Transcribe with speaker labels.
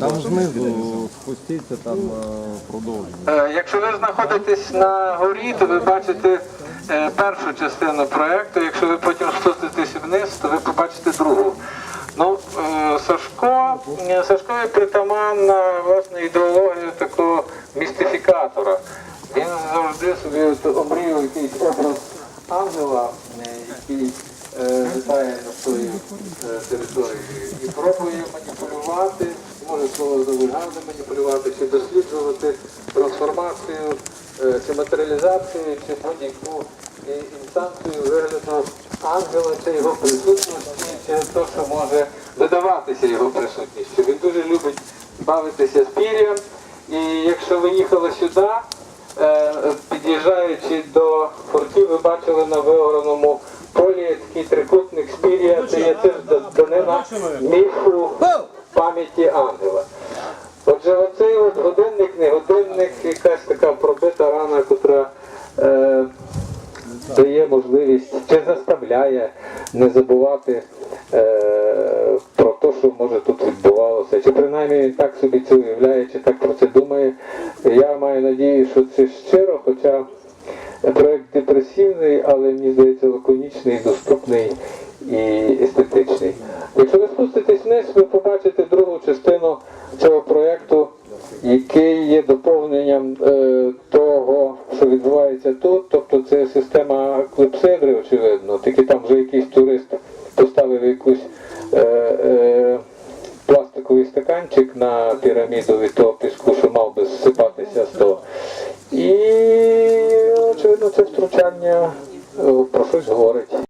Speaker 1: Там знизу
Speaker 2: спустіться, там е, продовження.
Speaker 3: Е, Якщо ви знаходитесь на горі, то ви бачите е, першу частину проєкту. Якщо ви потім спуститесь вниз, то ви побачите другу. Ну, Сашко, Сашкові притаманна власне ідеологія такого містифікатора. Він завжди собі обріяв якийсь образ ангела, який е, літає на своїй е, території і пробує маніпулювати, може слово завигавне маніпулювати, чи досліджувати трансформацію, е, чи матеріалізацію, чи будь-яку е, інстанцію вигляду ангела, чи його присутності, чи те, що може додаватися його присутністю. Він дуже любить бавитися з пір'ям, і якщо ви їхали сюди, Е, під'їжджаючи до фортів, ви бачили на вигореному полі такий трикутник спір'я, це є до- данина міфу пам'яті ангела. Отже, оцей от годинник, не годинник, якась така пробита рана, котра е, дає можливість чи заставляє не забувати е, про те, що може тут відбувалося. Чи принаймні він так собі це уявляє, чи так про це думає. Я маю надію, що це щиро, хоча Проект депресивний, але мені здається лаконічний, доступний і естетичний. Якщо ви спуститесь вниз, ви побачите другу частину цього проєкту, який є доповненням е, того, що відбувається тут. Тобто це система клепседри, очевидно, тільки там вже якийсь турист поставив якусь е, е, пластиковий стаканчик на піраміду від що мав би зсипатися з того це втручання е, про щось говорить.